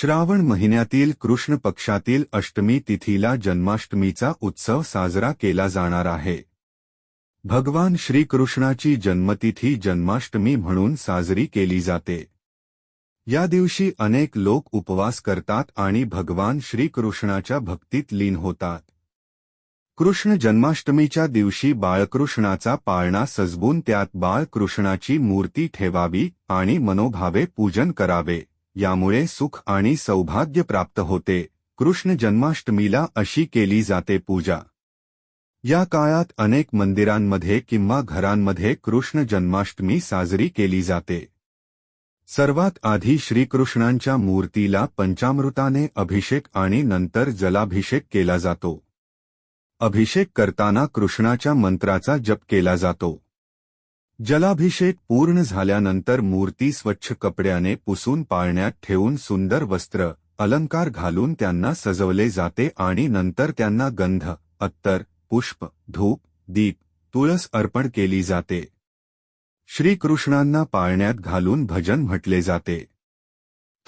श्रावण महिन्यातील कृष्ण पक्षातील अष्टमी तिथीला जन्माष्टमीचा उत्सव साजरा केला जाणार आहे. भगवान श्रीकृष्णाची जन्मतिथी जन्माष्टमी म्हणून साजरी केली जाते. या दिवशी अनेक लोक उपवास करतात आणि भगवान श्रीकृष्णाच्या भक्तीत लीन होतात. कृष्ण जन्माष्टमीच्या दिवशी बाळकृष्णाचा पाळणा सजवून त्यात बाळकृष्णाची मूर्ती ठेवावी आणि मनोभावे पूजन करावे. यामुळे सुख आणि सौभाग्य प्राप्त होते. कृष्ण जन्माष्टमीला अशी केली जाते पूजा. या काळात अनेक मंदिरांमध्ये किंवा घरांमध्ये कृष्ण जन्माष्टमी साजरी केली जाते. सर्वात आधी श्रीकृष्णांच्या मूर्तीला पंचामृताने अभिषेक आणि नंतर जलाभिषेक केला जातो. अभिषेक करताना कृष्णाच्या मंत्राचा जप केला जातो. जलाभिषेक पूर्ण झाल्यानंतर मूर्ती स्वच्छ कपड्याने पुसून पाळण्यात ठेवून सुंदर वस्त्र अलंकार घालून त्यांना सजवले जाते आणि नंतर त्यांना गंध अत्तर पुष्प धूप दीप तुळस अर्पण केली जाते. श्रीकृष्णांना पाळण्यात घालून भजन म्हटले जाते.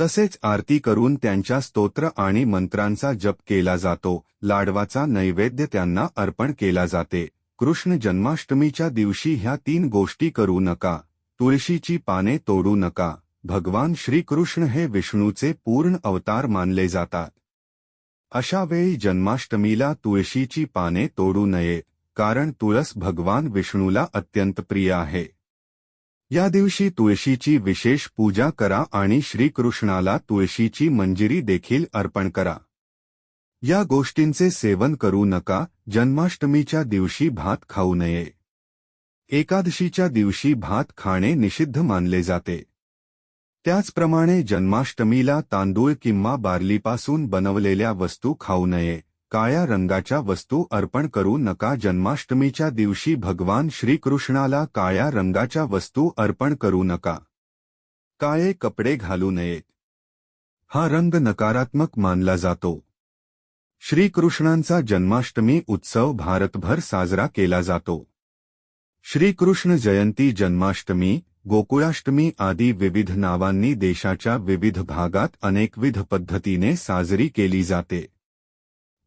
तसेच आरती करून त्यांच्या स्तोत्र आणि मंत्रांचा जप केला जातो लाडवाचा नैवेद्य त्यांना अर्पण केला जाते. कृष्ण जन्माष्टमीच्या दिवशी ह्या तीन गोष्टी करू नका. तुळशीची पाने तोडू नका. भगवान श्रीकृष्ण हे विष्णूचे पूर्ण अवतार मानले जातात. अशा वेळी जन्माष्टमीला तुळशीची पाने तोडू नये कारण तुळस भगवान विष्णूला अत्यंत प्रिय आहे. या दिवशी तुळशीची विशेष पूजा करा आणि श्रीकृष्णाला तुळशीची मंजिरी देखील अर्पण करा. या गोष्टींचे सेवन करू नका जन्माष्टमीच्या दिवशी भात खाऊ नये. एकादशीच्या दिवशी भात खाणे निषिद्ध मानले जाते. त्याचप्रमाणे जन्माष्टमीला तांदूळ किंवा बार्लीपासून बनवलेल्या वस्तू खाऊ नये. काळ्या रंगाच्या वस्तू अर्पण करू नका जन्माष्टमीच्या दिवशी भगवान श्रीकृष्णाला काळ्या रंगाच्या वस्तू अर्पण करू नका. काळे कपडे घालू नयेत. हा रंग नकारात्मक मानला जातो. श्रीकृष्णांचा जन्माष्टमी उत्सव भारतभर साजरा केला जातो. श्रीकृष्ण जयंती, जन्माष्टमी, गोकुळाष्टमी आदी विविध नावांनी देशाच्या विविध भागात अनेकविध पद्धतीने साजरी केली जाते.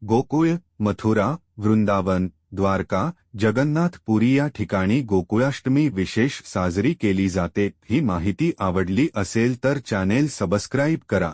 गोकुळ, मथुरा, वृंदावन, द्वारका जगन्नाथपुरी या ठिकाणी गोकुळाष्टमी विशेष साजरी केली जाते. ही माहिती आवडली असेल तर चॅनेल सबस्क्राईब करा.